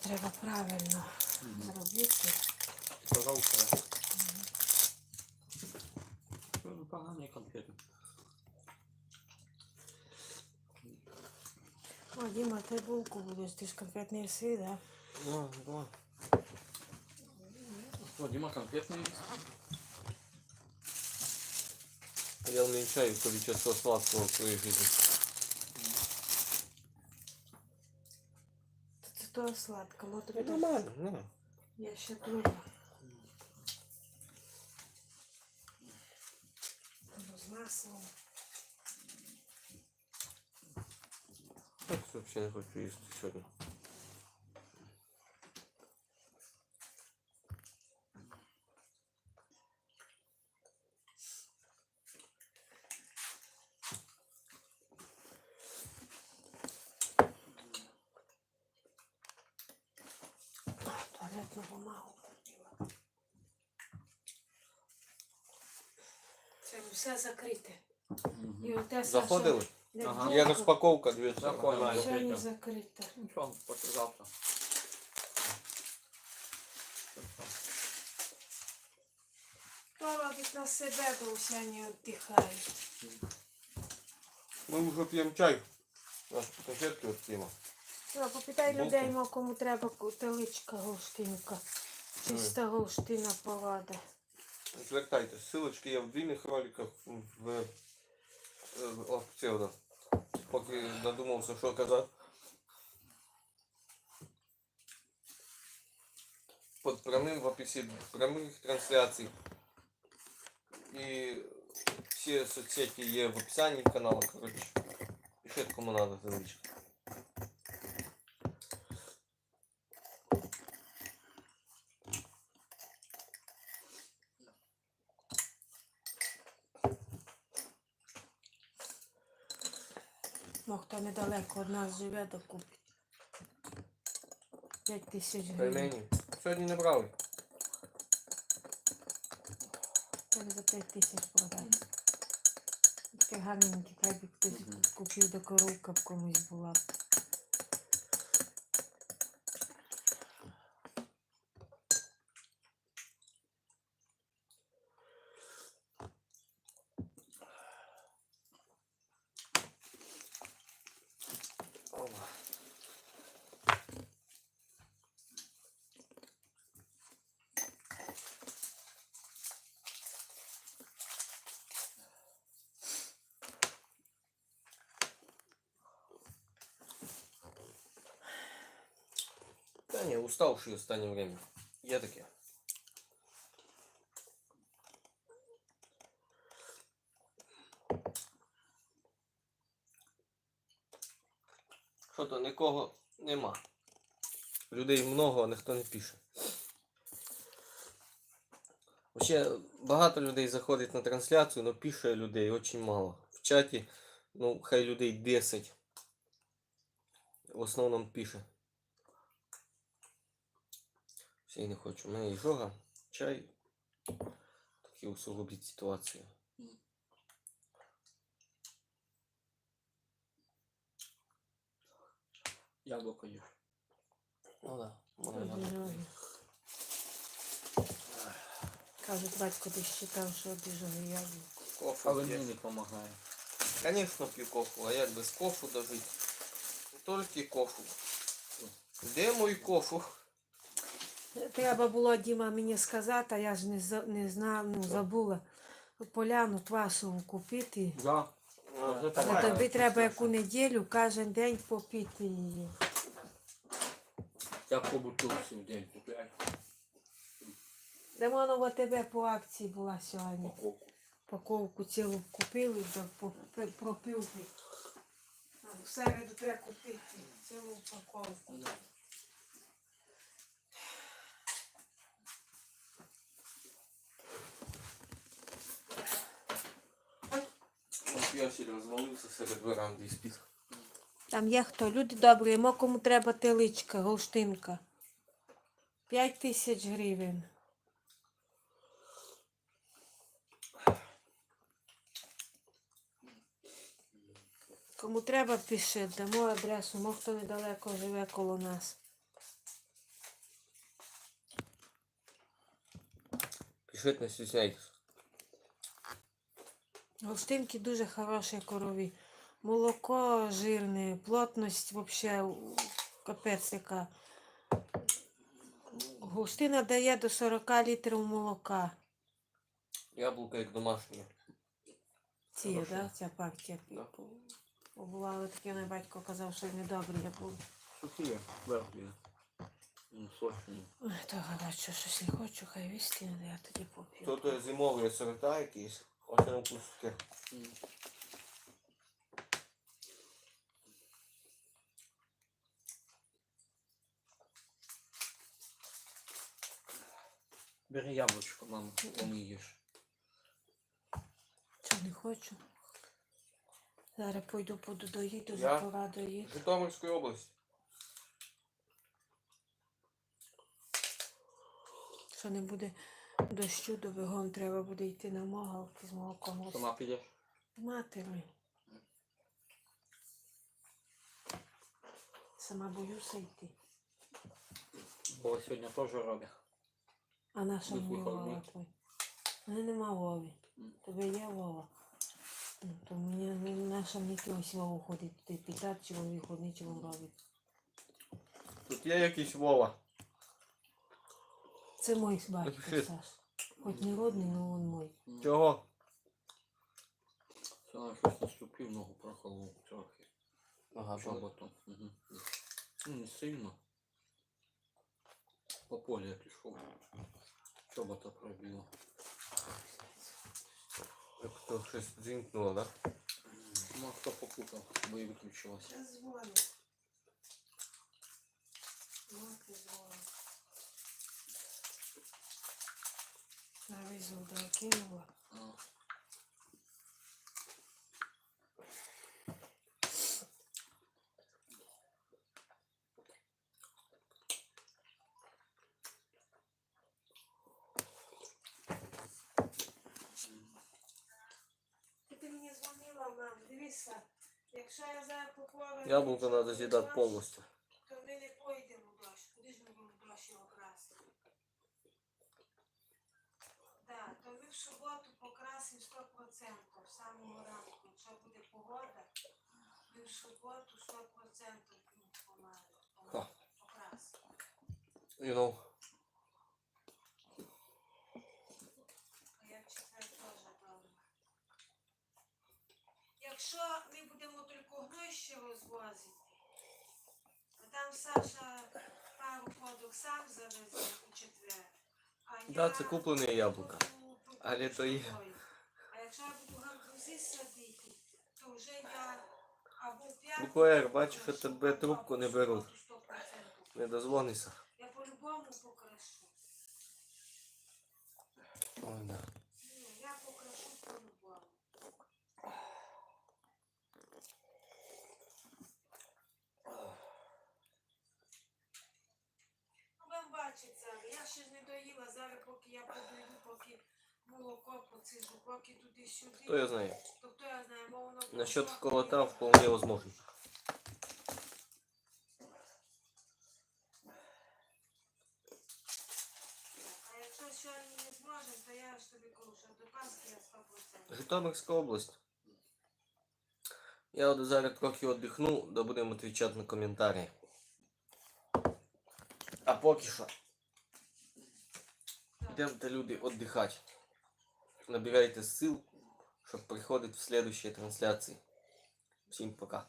треба правильно зробити. Пожалуйста. Ну, погані конфети. О, Діма, ти булку будеш, ти ж конфет не їси, да? Да, да. Что, Дима конфетный? Я уменьшаю количество сладкого в своей жизни. Це то сладко, мо тобі Это дам. нормально, да. Я ще пробую. Ну, З маслом. Так что вообще не хочу есть сегодня. Все закрите. І оте Заходили? де Ага. распаковка две Я понял. Все не закрите. закрите. Ничего, послезавтра. То робить на себе, бо уся не віддихають. Мы уже пьем чай. Наш конфетки от Тима. Ну, попитай Булки. людей, мо, кому треба ку- теличка голштинка. Чиста голштина повада. Звертайтесь. Ссылочки є в длинних роликах в, в. Поки надумався, що казати. Под прямим в описі прямих трансляцій. І всі соцсети є в описанні каналу, коротше. Пишіть кому надо, заличка. Ну, хто недалеко від нас живе, то купить. 5 тисяч гривень. Пельмені. Сьогодні не брали. Так за 5 тисяч продай. Таке гарненьке, хай би хтось купив до коровка б комусь була. б. Не, уставший в останнее время. Я таке. Що то нікого нема. Людей много, а ніхто не пише. Вообще багато людей заходить на трансляцію, але пише людей дуже мало. В чаті, ну, хай людей 10. В основному пише. Все, я не хочу. У мене жога, чай. Такі усугубить ситуацію. Яблоко ешь. Ну да. Яблуко. дорогі. Кажуть, батько десь читав, що дуже яблуко. Кофе Але мені не помогает. Конечно, п'ю кофу, а як без кофу дожить? Не тільки кофу. Де мой кофу? Треба було Діма мені сказати, а я ж не, за- не знав, ну, забула поляну квасову купити. Да. А, тобі треба яку неділю кожен день попити її. Я по бутылке в день купляю. Де воно тебе по акції була сьогодні. Упаковку. Упаковку цілу купили. А В середу треба купити цілу упаковку. ящерів розвалився серед веранди і спів. Там є хто? Люди добрі, йому кому треба теличка, голштинка. П'ять тисяч гривень. Кому треба пиши, дамо адресу, мо хто недалеко живе коло нас. Пишіть не стісняйтесь. Гостинки дуже хороші корові. Молоко жирне, плотність взагалі капець яка. Густина дає до 40 літрів молока. Яблука як домашнє. Ці, Хороше. да, ця партія. Да. Бувало таке, мій батько казав, що недобрі я був. Сухі, верхні. Ну, Сочні. Ой, то гаряче, щось не хочу, хай віскі не я тоді поп'ю. Тут е, зимові сорта якісь. Вкуске. М. Бери яблучко, мама, помієш. Що не хочу. Зараз пойду буду доїду, Я? за пора доїду. Житомирської області. Що не буде дощу, до бігом треба буде йти на могалки з молоком. Сама підеш? Матері. Сама боюся йти. Бо сьогодні теж роблять. А наша мені. Вова твій. Мене нема Вові. М. Тебе є Вова. Ну, то мені не- наша мені кимось Вову ходить туди питати, чи він виходний, чи він робить. Тут є якийсь Вова. Це мій батько, Саш. Хоч не родний, але він мій. М. Чого? Це на щось наступив, ногу прохолов трохи. Ага, бо- Чоботом. Угу. Ну, не сильно. По полю я пішов. Чобота пробило. як то щось дзвінкнуло, да? Ну, а хто попутав, бо і виключилося. Я дзвоню. Мати дзвонить. На визов докинула. А, Ти мені дзвонила, мам, дивися. Якщо я зараз поплаваю... Яблуко треба з'їдати повністю. То ми не поїдемо в дощ. Куди ж ми будемо в дощ його красти? Так, то ми в суботу покрасимо 100%, в самому ранку. Якщо буде погода, ми в суботу 100% помаємо. Ха. Покрасимо. You know. Я в четвер теж добре. Якщо ми будемо тільки гроші розвозити, то там Саша пару подок сам завезе у четвер. А Да, це куплене яблуко. Але то є. А якщо я буду гарбузи садити, то вже я або п'ять. п'ятницю, бачу, що тебе трубку не беруть. Не дозвонися. Я по-любому покрашу. Ой, да. Ні, я покрашу по-любому. Ну, вам бачить зараз. Я ще ж не доїла зараз, поки я подаю, поки молоко поцижу, поки туди-сюди. Хто я знаю? То хто я знаю, бо воно Насчет колота вполне возможно. А якщо сьогодні не зможемо, то я ж тобі кажу, що до Пасхи я 100%. Житомирська область. Я от зараз трохи віддихну, да будемо відповідати на коментарі. А поки що. Йдемте люди віддихати. Набирайте сил, щоб приходити в следующие трансляції. Всім пока.